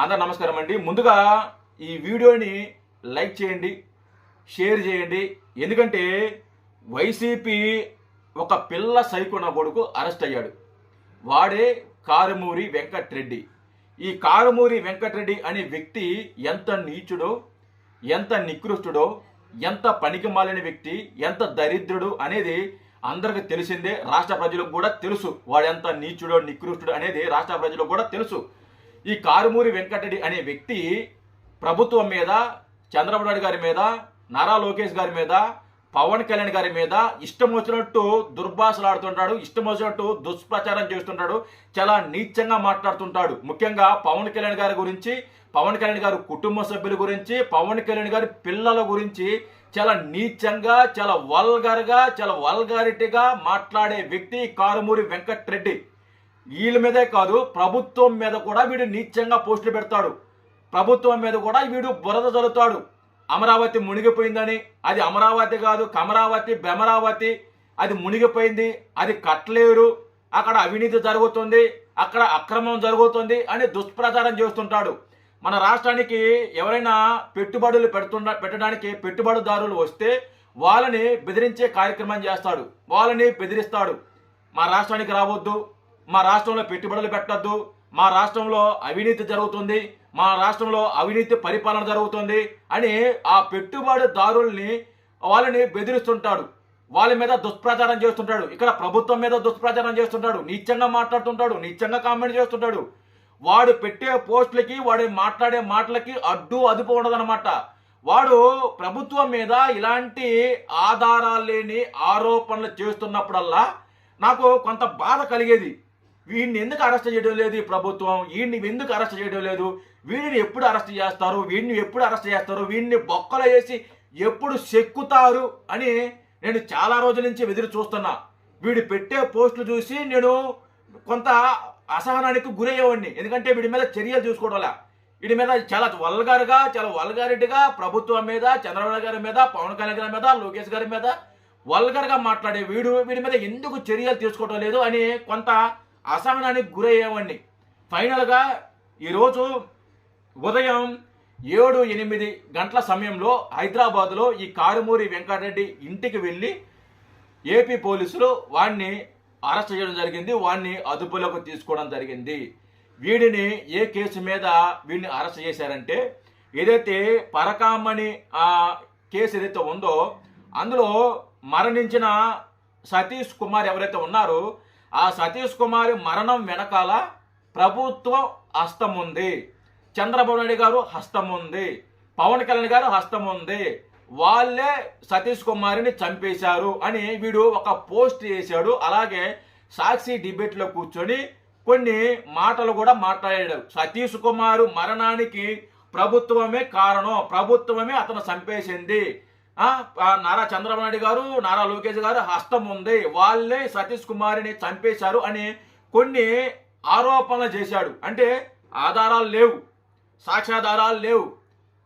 అందరు నమస్కారం అండి. ముందుగా ఈ వీడియోని లైక్ చేయండి షేర్ చేయండి. ఎందుకంటే వైసీపీ ఒక పిల్ల సైకున్న కొడుకు అరెస్ట్ అయ్యాడు. వాడే కారుమూరి వెంకట్రెడ్డి. ఈ కారుమూరి వెంకట్రెడ్డి అనే వ్యక్తి ఎంత నీచుడో ఎంత నికృష్టుడో ఎంత పనికి మాలిన వ్యక్తి ఎంత దరిద్రుడు అనేది అందరికి తెలిసిందే. రాష్ట్ర ప్రజలకు కూడా తెలుసు వాడు ఎంత నీచుడో నికృష్టుడు అనేది రాష్ట్ర ప్రజలకు కూడా తెలుసు. ఈ కారుమూరి వెంకటరెడ్డి అనే వ్యక్తి ప్రభుత్వం మీద చంద్రబాబు నాయుడు గారి మీద నారా లోకేష్ గారి మీద పవన్ కళ్యాణ్ గారి మీద ఇష్టం వచ్చినట్టు దుర్భాషలాడుతుంటాడు ఇష్టం వచ్చినట్టు దుష్ప్రచారం చేస్తుంటాడు చాలా నీచంగా మాట్లాడుతుంటాడు. ముఖ్యంగా పవన్ కళ్యాణ్ గారి గురించి పవన్ కళ్యాణ్ గారి కుటుంబ సభ్యుల గురించి పవన్ కళ్యాణ్ గారి పిల్లల గురించి చాలా నీచంగా చాలా వల్గర్గా చాలా వల్గారిటీగా మాట్లాడే వ్యక్తి కారుమూరి వెంకట్రెడ్డి. వీళ్ళ మీదే కాదు ప్రభుత్వం మీద కూడా వీడు నీచంగా పోస్టులు పెడతాడు. ప్రభుత్వం మీద కూడా వీడు బురద జల్లుతాడు. అమరావతి మునిగిపోయిందని అది అమరావతి కాదు కమరావతి బెమరావతి అది మునిగిపోయింది అది కట్టలేరు అక్కడ అవినీతి జరుగుతుంది అక్కడ అక్రమం జరుగుతుంది అని దుష్ప్రచారం చేస్తుంటాడు. మన రాష్ట్రానికి ఎవరైనా పెట్టుబడులు పెడుతున్న పెట్టడానికి పెట్టుబడిదారులు వస్తే వాళ్ళని బెదిరించే కార్యక్రమం చేస్తాడు వాళ్ళని బెదిరిస్తాడు. మా రాష్ట్రానికి రావద్దు మా రాష్ట్రంలో పెట్టుబడులు పెట్టద్దు. మా రాష్ట్రంలో అవినీతి జరుగుతుంది. మా రాష్ట్రంలో అవినీతి పరిపాలన జరుగుతుంది అని ఆ పెట్టుబడిదారుల్ని వాళ్ళని బెదిరిస్తుంటాడు. వాళ్ళ మీద దుష్ప్రచారం చేస్తుంటాడు. ఇక్కడ ప్రభుత్వం మీద దుష్ప్రచారం చేస్తుంటాడు. నీచంగా మాట్లాడుతుంటాడు. నీచంగా కామెంట్ చేస్తుంటాడు. వాడు పెట్టే పోస్టులకి వాడు మాట్లాడే మాటలకి అడ్డు అదుపు ఉండదన్నమాట. వాడు ప్రభుత్వం మీద ఇలాంటి ఆధారాలు లేని ఆరోపణలు చేస్తున్నప్పుడల్లా నాకు కొంత బాధ కలిగేది. వీడిని ఎందుకు అరెస్ట్ చేయడం లేదు ఈ ప్రభుత్వం? వీడిని ఎందుకు అరెస్ట్ చేయడం లేదు? వీడిని ఎప్పుడు అరెస్ట్ చేస్తారు? వీడిని ఎప్పుడు అరెస్ట్ చేస్తారు? వీడిని బొక్కలు వేసి ఎప్పుడు చెక్కుతారు? అని నేను చాలా రోజుల నుంచి ఎదురు చూస్తున్నా. వీడు పెట్టే పోస్టులు చూసి నేను కొంత అసహనానికి గురయ్యేవాడిని. ఎందుకంటే వీడి మీద చర్యలు చూసుకోవడంలా. వీడి మీద చాలా వల్గారుగా చాలా వల్గారిటీగా ప్రభుత్వం మీద చంద్రబాబు గారి మీద పవన్ కళ్యాణ్ గారి మీద లోకేష్ గారి మీద వల్గర్గా మాట్లాడే వీడు వీడి మీద ఎందుకు చర్యలు తీసుకోవడం లేదు అని కొంత అసహనానికి గురయ్యేవాడిని. ఫైనల్గా ఈరోజు ఉదయం ఏడు ఎనిమిది గంటల సమయంలో హైదరాబాద్లో ఈ కారుమూరి వెంకటరెడ్డి ఇంటికి వెళ్ళి ఏపీ పోలీసులు వాడిని అరెస్ట్ చేయడం జరిగింది. వాడిని అదుపులోకి తీసుకోవడం జరిగింది. వీడిని ఏ కేసు మీద వీడిని అరెస్ట్ చేశారంటే ఏదైతే పరకామణి ఆ కేసు ఏదైతే ఉందో అందులో మరణించిన సతీష్ కుమార్ ఎవరైతే ఉన్నారో ఆ సతీష్ కుమారి మరణం వెనకాల ప్రభుత్వం హస్తం ఉంది చంద్రబాబు నాయుడు గారు హస్తం ఉంది పవన్ కళ్యాణ్ గారు హస్తం ఉంది వాళ్ళే సతీష్ కుమారిని చంపేశారు అని వీడు ఒక పోస్ట్ చేశాడు. అలాగే సాక్షి డిబేట్లో కూర్చొని కొన్ని మాటలు కూడా మాట్లాడాడు. సతీష్ కుమారు మరణానికి ప్రభుత్వమే కారణం. ప్రభుత్వమే అతను చంపేసింది. నారా చంద్రబాబు నాయుడు గారు నారా లోకేష్ గారు హస్తం ఉంది. వాళ్ళే సతీష్ కుమార్ని చంపేశారు అని కొన్ని ఆరోపణలు చేశాడు. అంటే ఆధారాలు లేవు సాక్ష్యాధారాలు లేవు.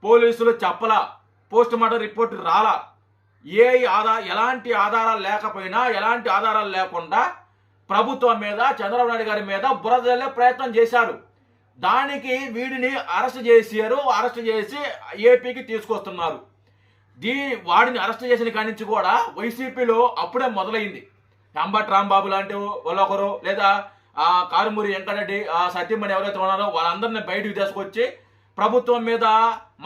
పోలీసులు చెప్పలా పోస్ట్ మార్టం రిపోర్ట్ రాలా. ఏ ఆధార ఎలాంటి ఆధారాలు లేకపోయినా ఎలాంటి ఆధారాలు లేకుండా ప్రభుత్వం మీద చంద్రబాబు నాయుడు గారి మీద బురదల్లే ప్రయత్నం చేశారు దానికి వీడిని అరెస్ట్ చేశారు అరెస్ట్ చేసి ఏపీకి తీసుకొస్తున్నారు. దీ వాడిని అరెస్ట్ చేసిన కాడి నుంచి కూడా వైసీపీలో అప్పుడే మొదలైంది అంబట్ రాంబాబు లాంటి వాళ్ళొకరు లేదా ఆ కారుమూరి వెంకటరెడ్డి ఆ సత్యమణి ఎవరైతే ఉన్నారో వాళ్ళందరిని బయటకు తీసుకొచ్చి ప్రభుత్వం మీద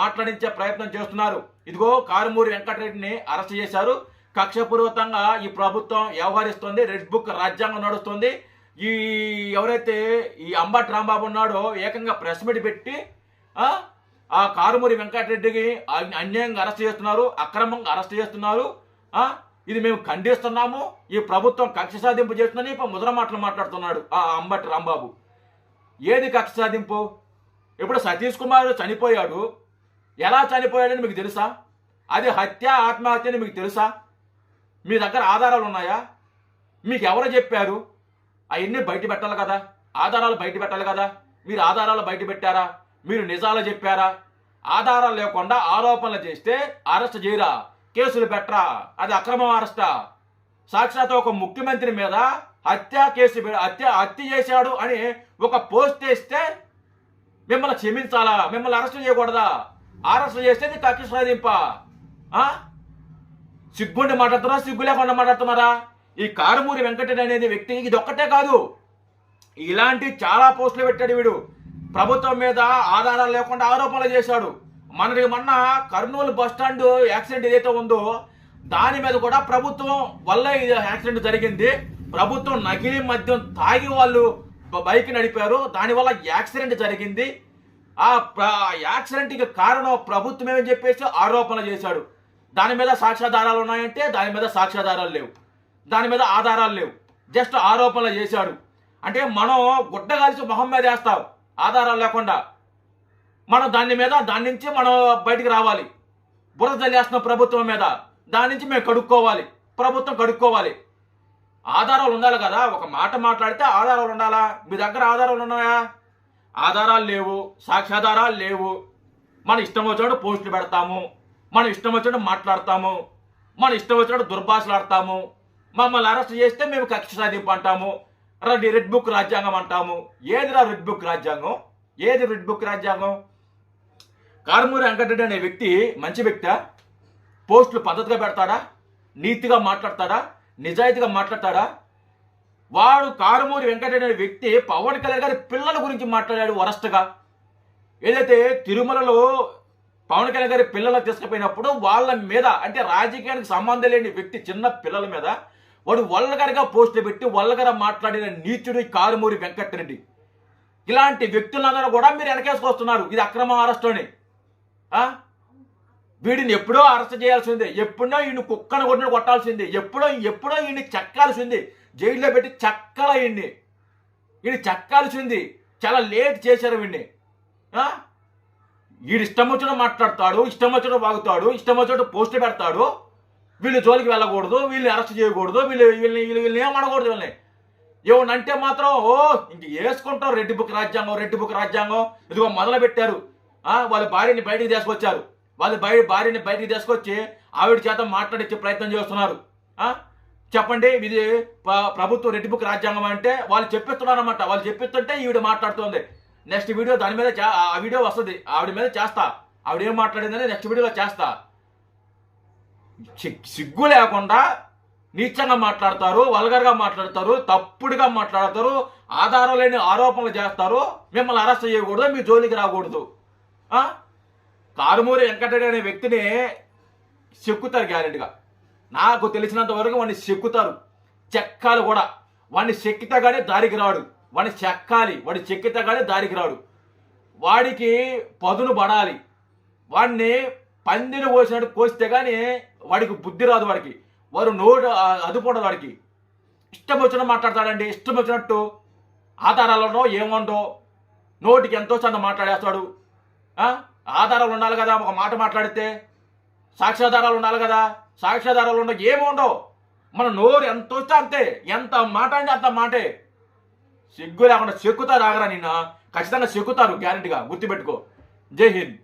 మాట్లాడించే ప్రయత్నం చేస్తున్నారు. ఇదిగో కారుమూరి వెంకటరెడ్డిని అరెస్ట్ చేశారు. కక్షపూర్వకంగా ఈ ప్రభుత్వం వ్యవహరిస్తుంది. రెడ్ బుక్ రాజ్యాంగం నడుస్తుంది. ఈ ఎవరైతే ఈ అంబట్ రాంబాబు ఉన్నాడో ఏకంగా ప్రెస్ మీట్ పెట్టి ఆ, కారుమూరి వెంకటరెడ్డికి అన్యాయంగా అరెస్ట్ చేస్తున్నారు అక్రమంగా అరెస్ట్ చేస్తున్నారు ఇది మేము ఖండిస్తున్నాము ఈ ప్రభుత్వం కక్ష సాధింపు చేస్తుందని ఇప్పుడు ముద్ర మాటలు మాట్లాడుతున్నాడు ఆ అంబటి రాంబాబు. ఏది కక్ష సాధింపు? ఇప్పుడు సతీష్ కుమార్ చనిపోయాడు. ఎలా చనిపోయాడని మీకు తెలుసా? అది హత్య ఆత్మహత్య అని మీకు తెలుసా? మీ దగ్గర ఆధారాలు ఉన్నాయా? మీకు ఎవరు చెప్పారు? అవన్నీ బయట పెట్టాలి కదా. ఆధారాలు బయట పెట్టాలి కదా. మీరు ఆధారాలు బయట పెట్టారా? మీరు నిజాలు చెప్పారా? ఆధారాలు లేకుండా ఆరోపణలు చేస్తే అరెస్ట్ చేయరా? కేసులు పెట్టరా? అది అక్రమం అరెస్టా? సాక్షాత్ ఒక ముఖ్యమంత్రి మీద హత్య కేసు హత్య హత్య చేశాడు అని ఒక పోస్ట్ వేస్తే మిమ్మల్ని క్షమించాలా? మిమ్మల్ని అరెస్ట్ చేయకూడదా? అరెస్ట్ చేస్తే నీకు కక్ష సాధింప సిగ్గుండి మాట్లాడుతున్నారా? సిగ్గు లేకుండా మాట్లాడుతున్నారా? ఈ కారుమూరి వెంకటరెడ్డి అనేది వ్యక్తి. ఇది ఒక్కటే కాదు. ఇలాంటి చాలా పోస్టులు పెట్టాడు వీడు. Hmm. ప్రభుత్వం మీద ఆధారాలు లేకుండా ఆరోపణలు చేశాడు. మనకి మొన్న కర్నూలు బస్ స్టాండ్ యాక్సిడెంట్ ఏదైతే ఉందో దాని మీద కూడా ప్రభుత్వం వల్ల ఇది యాక్సిడెంట్ జరిగింది. ప్రభుత్వం నకిలీ మద్యం తాగి వాళ్ళు బైక్ నడిపారు. దానివల్ల యాక్సిడెంట్ జరిగింది. ఆ యాక్సిడెంట్కి కారణం ప్రభుత్వమే అని చెప్పేసి ఆరోపణలు చేశాడు. దాని మీద సాక్ష్యాధారాలు ఉన్నాయంటే దాని మీద సాక్ష్యాధారాలు లేవు. దాని మీద ఆధారాలు లేవు. జస్ట్ ఆరోపణలు చేశాడు. అంటే మనం గుడ్డ కలిసి మొహం మీద వేస్తాం. ఆధారాలు లేకుండా మనం దాని మీద దాని నుంచి మనం బయటికి రావాలి. బురద చల్లేస్తున్నాం ప్రభుత్వం మీద దాని నుంచి మేము కడుక్కోవాలి. ప్రభుత్వం కడుక్కోవాలి. ఆధారాలు ఉండాలి కదా. ఒక మాట మాట్లాడితే ఆధారాలు ఉండాలా? మీ దగ్గర ఆధారాలు ఉన్నాయా? ఆధారాలు లేవు. సాక్ష్యాధారాలు లేవు. మన ఇష్టం వచ్చినట్టు పోస్టులు పెడతాము. మన ఇష్టం వచ్చినట్టు మాట్లాడతాము. మన ఇష్టం వచ్చినట్టు దుర్భాషలు ఆడతాము మమ్మల్ని అరెస్ట్ చేస్తే మేము కక్ష సాధింపు అంటాము. రెడ్ రెడ్ బుక్ రాజ్యాంగం అంటాము. ఏదిరా రెడ్ బుక్ రాజ్యాంగం? ఏది రెడ్ బుక్ రాజ్యాంగం? కారుమూరి వెంకటరెడ్డి అనే వ్యక్తి మంచి వ్యక్తా? పోస్టులు పద్ధతిగా పెడతాడా? నీతిగా మాట్లాడతాడా? నిజాయితీగా మాట్లాడతాడా? వాడు కారుమూరి వెంకటరెడ్డి అనే వ్యక్తి పవన్ కళ్యాణ్ గారి పిల్లల గురించి మాట్లాడాడు వరస్ట్గా. ఏదైతే తిరుమలలో పవన్ కళ్యాణ్ గారి పిల్లలు తీసుకుపోయినప్పుడు వాళ్ళ మీద అంటే రాజకీయానికి సంబంధం లేని వ్యక్తి చిన్న పిల్లల మీద వాడు వల్లగరగా పోస్టులు పెట్టి వల్లగర మాట్లాడిన నీచుడు ఈ కారుమూరి వెంకటరెడ్డి. ఇలాంటి వ్యక్తులందరూ కూడా మీరు వెనకేసుకొస్తున్నారు. ఇది అక్రమ అరెస్ట్ అని. వీడిని ఎప్పుడో అరెస్ట్ చేయాల్సిందే. ఎప్పుడో ఈయన కుక్కను కొట్టిన కొట్టాల్సిందే. ఎప్పుడో ఎప్పుడో ఈయన చెక్కాల్సింది. జైల్లో పెట్టి చక్కల ఈయన్ని. ఈయన చెక్కాల్సింది. చాలా లేట్ చేశారు వీడిని. ఆ? వీడు ఇష్టం వచ్చిన మాట్లాడతాడు ఇష్టం వచ్చిన వాగుతాడు ఇష్టం వచ్చిన పోస్ట్ పెడతాడు. వీళ్ళు జోలికి వెళ్ళకూడదు వీళ్ళని అరెస్ట్ చేయకూడదు వీళ్ళు వీళ్ళని వీళ్ళు వీళ్ళని ఏం అనకూడదు వీళ్ళని? అంటే మాత్రం ఓ ఇంక వేసుకుంటాం రెడ్డి బుక్ రాజ్యాంగం రెడ్డి బుక్ రాజ్యాంగం. ఇదిగో మొదలు పెట్టారు వాళ్ళ భార్యని బయటికి తీసుకొచ్చారు. వాళ్ళ బయ భార్యని బయటికి తీసుకొచ్చి ఆవిడ చేత మాట్లాడించే ప్రయత్నం చేస్తున్నారు. చెప్పండి ఇది ప్రభుత్వం రెడ్డి బుక్ రాజ్యాంగం అంటే వాళ్ళు చెప్పిస్తున్నారన్నమాట. వాళ్ళు చెప్పిస్తుంటే ఈవిడ మాట్లాడుతుంది. నెక్స్ట్ వీడియో దాని మీద ఆ వీడియో వస్తుంది. ఆవిడ మీద చేస్తా. ఆవిడ ఏం మాట్లాడిందని నెక్స్ట్ వీడియోలో చేస్తా. సిగ్గు లేకుండా నీచంగా మాట్లాడతారు వల్గర్గా మాట్లాడతారు తప్పుడుగా మాట్లాడతారు ఆధారం లేని ఆరోపణలు చేస్తారు మిమ్మల్ని అరెస్ట్ చేయకూడదు మీ జోలికి రాకూడదు. కారుమూరి వెంకటరెడ్డి అనే వ్యక్తిని చెక్కుతారు గ్యారెంటీగా. నాకు తెలిసినంత వరకు వాడిని చెక్కుతారు. చెక్కాలి కూడా. వాడిని చెక్కితే కానీ దారికి రాడు. వాడిని చెక్కాలి. వాడి చెక్కితే కానీ దారికి రాడు. వాడికి పదును పడాలి. వాడిని పందిని కోసినట్టు కోస్తే కానీ వాడికి బుద్ధి రాదు వాడికి. వారు నోటు అదుపుడదు అదుపు ఉండదు వాడికి. ఇష్టం వచ్చినట్టు మాట్లాడతాడండి ఇష్టం వచ్చినట్టు ఆధారాలను ఏముండో నోటికి ఎంతో చంద మాట్లాడేస్తాడు. ఆధారాలు ఉండాలి కదా ఒక మాట మాట్లాడితే. సాక్ష్యాధారాలు ఉండాలి కదా సాక్ష్యాధారాలు ఉండవు ఏముండవు మన నోరు ఎంత వస్తే అంతే. ఎంత మాట అంటే అంత మాటే. సిగ్గు లేకుండా చెక్కుతారు ఆగరా నిన్న. ఖచ్చితంగా చెక్కుతారు గ్యారెంటీగా గుర్తుపెట్టుకో. జై హింద్.